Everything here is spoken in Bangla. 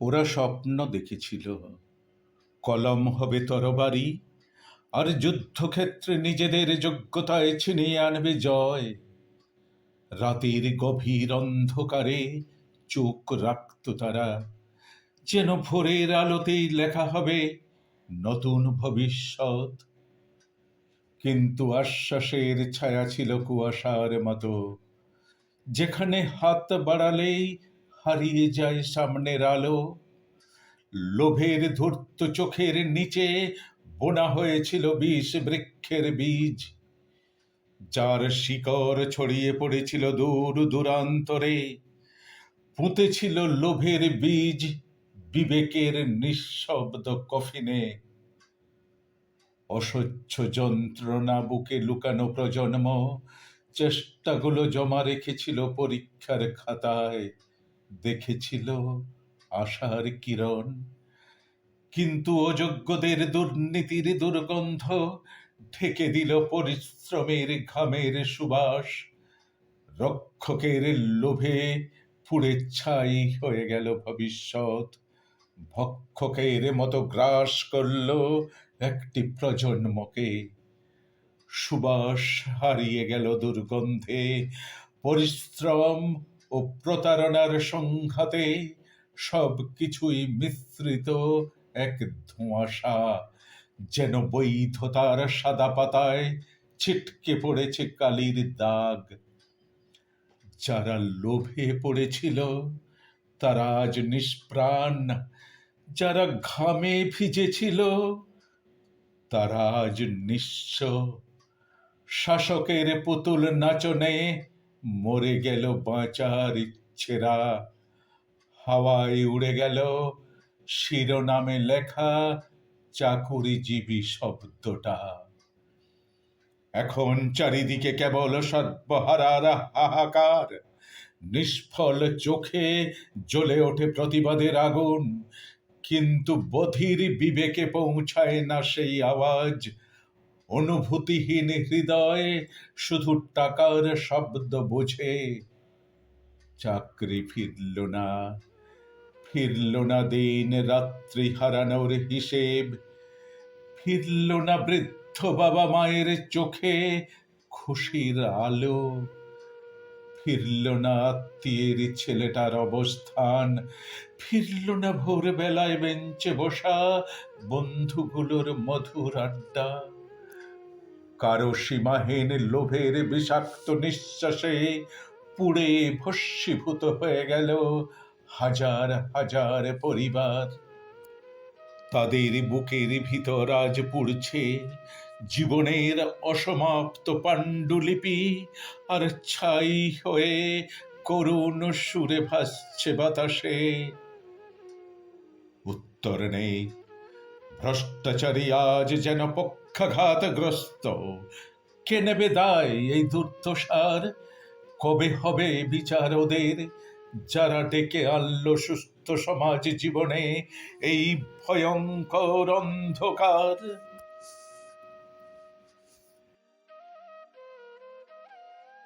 ওরা স্বপ্ন দেখেছিল। কলম হবে তরবারি আর যুদ্ধক্ষেত্রে নিজেদের যোগ্যতায় ছিনিয়ে আনবে জয়। রাতের গভীর অন্ধকারে চোখ রাখত তারা, যেন ভোরের আলোতেই লেখা হবে নতুন ভবিষ্যৎ। কিন্তু আশ্বাসের ছায়া ছিল কুয়াশার মতো। যেখানে হাত বাড়ালেই হারিয়ে যায় সামনের আলো। লোভের ধূর্ত চোখের নিচে বোনা হয়েছিল বিষ বৃক্ষের বীজ। যার শিকড় ছড়িয়ে পড়েছিল দূর দূরান্তরে। পুঁতেছিল লোভের বীজ বিবেকের নিঃশব্দ কফিনে। অসহ্য যন্ত্রণা বুকে লুকানো প্রজন্ম চেষ্টাগুলো জমা রেখেছিল পরীক্ষার খাতায়। দেখেছিল আশার কিরণ। কিন্তু অযোগ্যদের দুর্নীতির দুর্গন্ধ ঢেকে দিল পরিশ্রমের ঘামের সুবাস। রক্ষকের লোভে পুড়ে ছাই হয়ে গেল ভবিষ্যৎ। ভক্ষকের মতো গ্রাস করল একটি প্রজন্মকে। সুবাস হারিয়ে গেল দুর্গন্ধে। পরিশ্রম ও প্রতারণার সংঘাতে সব কিছুই মিশ্রিত এক ধোঁয়াশা, যেন বৈধতার সাদা পাতায় ছিটকে পড়েছে কালির দাগ। যারা লোভে পড়েছিল, তারা আজ নিষ্প্রাণ। যারা ঘামে ভিজেছিল, তারা আজ নিঃস্ব। শাসকের পুতুল নাচনে মরে গেল বাঁচার ইচ্ছেরা। হাওয়ায় উড়ে গেল শিরোনামে লেখা চাকুরিজীবী শব্দটা। এখন চারিদিকে কেবল সর্বহারার হাহাকার। নিষ্ফল চোখে জ্বলে ওঠে প্রতিবাদের আগুন। কিন্তু বধির বিবেকে পৌঁছায় না সেই আওয়াজ। অনুভূতিহীন হৃদয় শুধু টাকার শব্দ বোঝে। চাকরি ফিরল না ফিরল না দিন রাত্রি হারানোর হিসেব, ফিরল না বৃদ্ধ বাবা মায়ের চোখে খুশির আলো, ফিরল না আত্মীয়ের ছেলেটার অবস্থান, ফিরল না ভোরবেলায় বেঞ্চে বসা বন্ধুগুলোর মধুর আড্ডা। কারও সীমাহীন লোভের বিষাক্ত নিঃশ্বাসে পুড়ে ভস্মীভূত হয়ে গেল হাজার হাজার পরিবার। তাদের বুকের ভিতর আজ পুড়ছে জীবনের অসমাপ্ত পাণ্ডুলিপি, আর ছাই হয়ে করুণ সুরে ভাসছে বাতাসে। উত্তর নেই। ভ্রষ্টাচারী আজ যেন পক্ষাঘাতগ্রস্ত। কে নেবে দায় এই দুর্দশার? কবে হবে বিচার ওদের? যারা ডেকে আনলো সুস্থ সমাজ জীবনে এই ভয়ঙ্কর অন্ধকার?